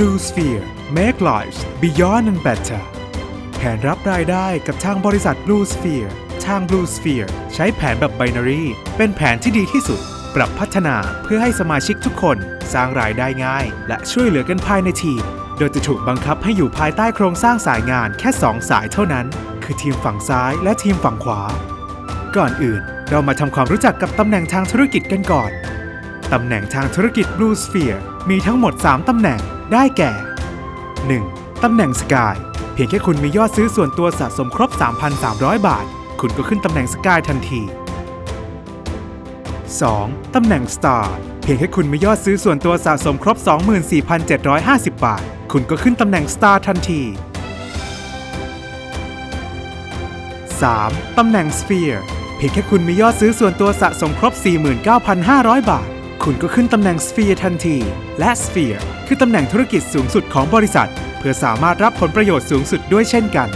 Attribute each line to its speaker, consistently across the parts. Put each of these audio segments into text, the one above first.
Speaker 1: Blue Sphere Make Lives Beyond and Better แผนรับรายได้กับทางบริษัท Blue Sphere ทาง Blue Sphere ใช้แผนแบบ Binary เป็นแผนที่ดีที่สุด ปรับพัฒนาเพื่อให้สมาชิกทุกคนสร้างรายได้ง่าย และช่วยเหลือกันภายในทีม โดยจะถูกบังคับให้อยู่ภายใต้โครงสร้างสายงานแค่ 2 สายเท่านั้น คือทีมฝั่งซ้ายและทีมฝั่งขวา ก่อนอื่น เรามาทำความรู้จักกับตำแหน่งทางธุรกิจกันก่อนตำแหน่งทางธุรกิจ Blue Sphere มีทั้งหมด 3 ตำแหน่ง ได้แก่ 1. ตำแหน่ง Sky เพียงแค่คุณมียอดซื้อส่วนตัวสะสมครบ 3,300 บาท คุณก็ขึ้นตำแหน่ง Sky ทันที 2. ตำแหน่ง Star เพียงแค่คุณมียอดซื้อส่วนตัวสะสมครบ 24,750 บาท คุณก็ขึ้นตำแหน่ง Star ทันที 3. ตำแหน่ง Sphere เพียงแค่คุณมียอดซื้อส่วนตัวสะสมครบ 49,500 บาท คุณก็ขึ้นตำแหน่ง Sphere ทันที และ Sphere คือตำแหน่งธุรกิจสูงสุดของบริษัท เพื่อสามารถรับผลประโยชน์สูงสุดด้วยเช่นกัน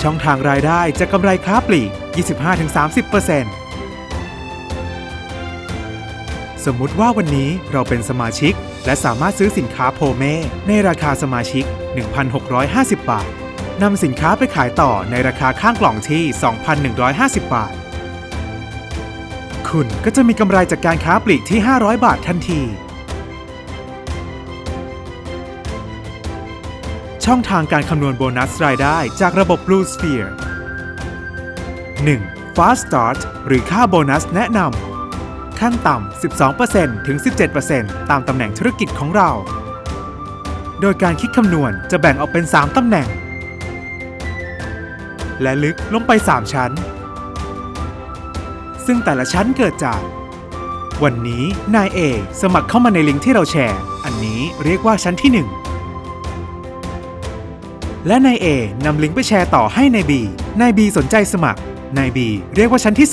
Speaker 1: ช่องทางรายได้จะกำไรค้าปลีก 25-30%สมมุติว่าวันนี้เราเป็นสมาชิก และสามารถซื้อสินค้าโพเมในราคาสมาชิก 1,650 บาทนำสินค้าไปขายต่อในราคาข้างกล่องที่ 2,150 บาท คุณก็จะมีกำไรจากการค้าปลีกที่ 500 บาททันที ช่องทางการคำนวณโบนัสรายได้จากระบบ Blue Sphere 1. Fast Start หรือค่าโบนัสแนะนำขั้นต่ำ 12%ถึง 17%ตามตำแหน่งธุรกิจของเรา โดยการคิดคำนวณจะแบ่งออกเป็น 3 ตำแหน่ง และลึกลงไป 3 ชั้น ซึ่งแต่ละชั้นเกิดจาก วันนี้นาย A สมัครเข้ามาในลิงก์ที่เราแชร์ อันนี้เรียกว่าชั้นที่ 1 และนาย A นำลิงก์ไปแชร์ต่อให้นาย B นาย B สนใจสมัครนาย B เรียกว่าชั้นที่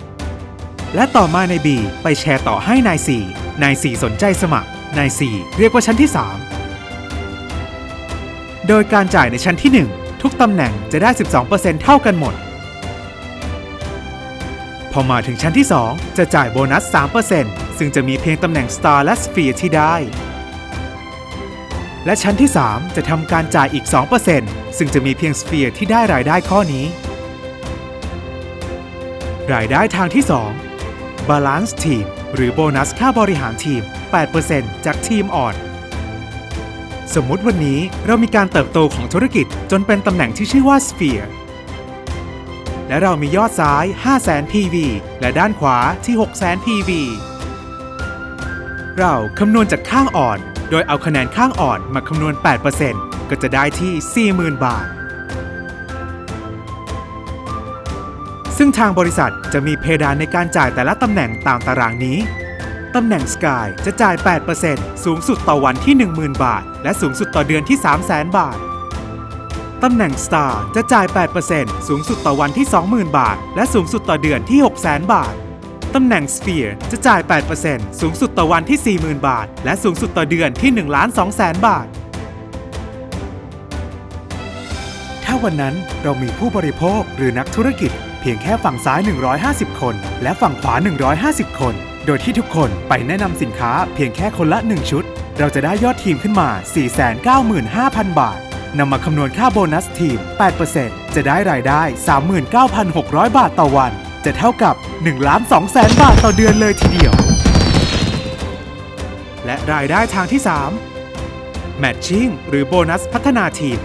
Speaker 1: 2 และต่อมานาย B ไปแชร์ต่อให้นาย C นาย C สนใจสมัครนาย C เรียกว่าชั้นที่ 3 โดยการจ่ายในชั้นที่ 1 ทุกตำแหน่งจะได้ 12%เท่ากันหมด พอมาถึงชั้นที่ 2 จะจ่ายโบนัส 3%ซึ่งจะมีเพียงตำแหน่ง Star และ Sphere ที่ได้ และชั้นที่ 3 จะทำการจ่ายอีก 2%ซึ่งจะมีเพียง Sphere ที่ได้รายได้ข้อนี้ รายได้ทางที่ 2 Balance Team หรือโบนัสค่าบริหารทีม 8%จากทีมอ่อน สมมุติวันนี้เรามีการเติบโตของธุรกิจจนเป็นตำแหน่งที่ชื่อว่า Sphere และเรามียอดซ้าย 500,000 PV และด้านขวาที่ 600,000 PV เราคำนวณจากข้างอ่อน โดยเอาคะแนนข้างอ่อนมาคำนวณ 8%ก็จะได้ที่ 40,000 บาท ซึ่งทางบริษัทจะมีเพดานในการจ่ายแต่ละตำแหน่งตามตารางนี้ ตำแหน่ง Sky จะจ่าย 8%สูงสุดต่อวันที่ 10,000 บาท และสูงสุดต่อเดือนที่ 300,000 บาท ตำแหน่ง Star จะจ่าย 8%สูงสุดต่อวันที่ 20,000 บาท และสูงสุดต่อเดือนที่ 600,000 บาท ตำแหน่ง Sphere จะจ่าย 8%สูงสุดต่อวันที่ 40,000 บาท และสูงสุดต่อเดือนที่1 2 0 0 0 0บาท ถ้าวันนั้นเรามีผู้บริโภคหรือนักธุรกิจ เพียงแค่ฝั่งซ้าย 150 คน และฝั่งขวา 150 คน โดยที่ทุกคนไปแนะนำสินค้าเพียงแค่คนละ 1 ชุด เราจะได้ยอดทีมขึ้นมา 495,000 บาท นำมาคำนวณค่าโบนัสทีม 8%จะได้รายได้ 39,600 บาทต่อวัน จะเท่ากับ1ล้าน2แสนบาทต่อเดือนเลยทีเดียว และรายได้ทางที่ 3 Matching หรือโบนัสพัฒนาทีม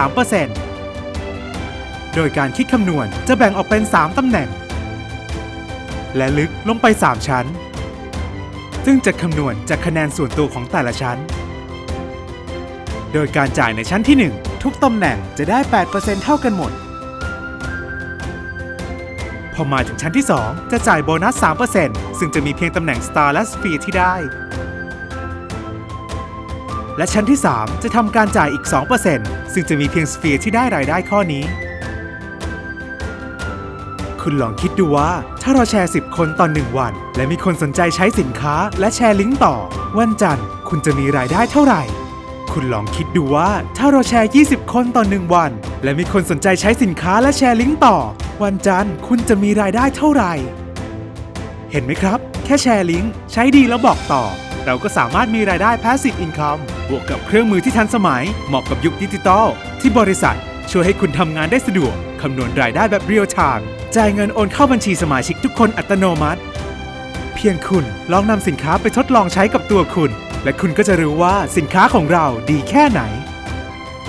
Speaker 1: 8-13%โดยการคิดคำนวณจะแบ่งออกเป็น 3 ตำแหน่ง และลึกลงไป 3 ชั้น ซึ่งจะคำนวณจากคะแนนส่วนตัวของแต่ละชั้น โดยการจ่ายในชั้นที่ 1 ทุกตำแหน่งจะได้ 8%เท่ากันหมด พอมาถึงชั้นที่ 2 จะจ่ายโบนัส 3%ซึ่งจะมีเพียงตำแหน่ง Star และ Sphere ที่ได้ และชั้นที่ 3 จะทำการจ่ายอีก 2%ซึ่งจะมีเพียง Sphere ที่ได้รายได้ข้อนี้ คุณลองคิดดูว่าถ้าเราแชร์ 10 คนต่อ1วัน และมีคนสนใจใช้สินค้า และแชร์ลิงก์ต่อ วันจันทร์คุณจะมีรายได้เท่าไหร่ คุณลองคิดดูว่าถ้าเราแชร์ 20 คนต่อ 1 วัน และมีคนสนใจใช้สินค้าและแชร์ลิงก์ต่อ วันจันทร์คุณจะมีรายได้เท่าไหร่ เห็นไหมครับ แค่แชร์ลิงก์ใช้ดีแล้วบอกต่อ เราก็สามารถมีรายได้ Passive Income บวกกับเครื่องมือที่ทันสมัย เหมาะกับยุคดิจิตอลที่บริษัท ช่วยให้คุณทำงานได้สะดวกคำนวณรายได้แบบเรียลไทม์จ่ายเงินโอนเข้าบัญชีสมาชิกทุกคนอัตโนมัติ เพียงคุณลองนำสินค้าไปทดลองใช้กับตัวคุณ และคุณก็จะรู้ว่าสินค้าของเราดีแค่ไหน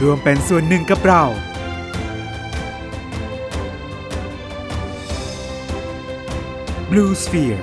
Speaker 1: รวมเป็นส่วนหนึ่งกับเรา Blue Sphere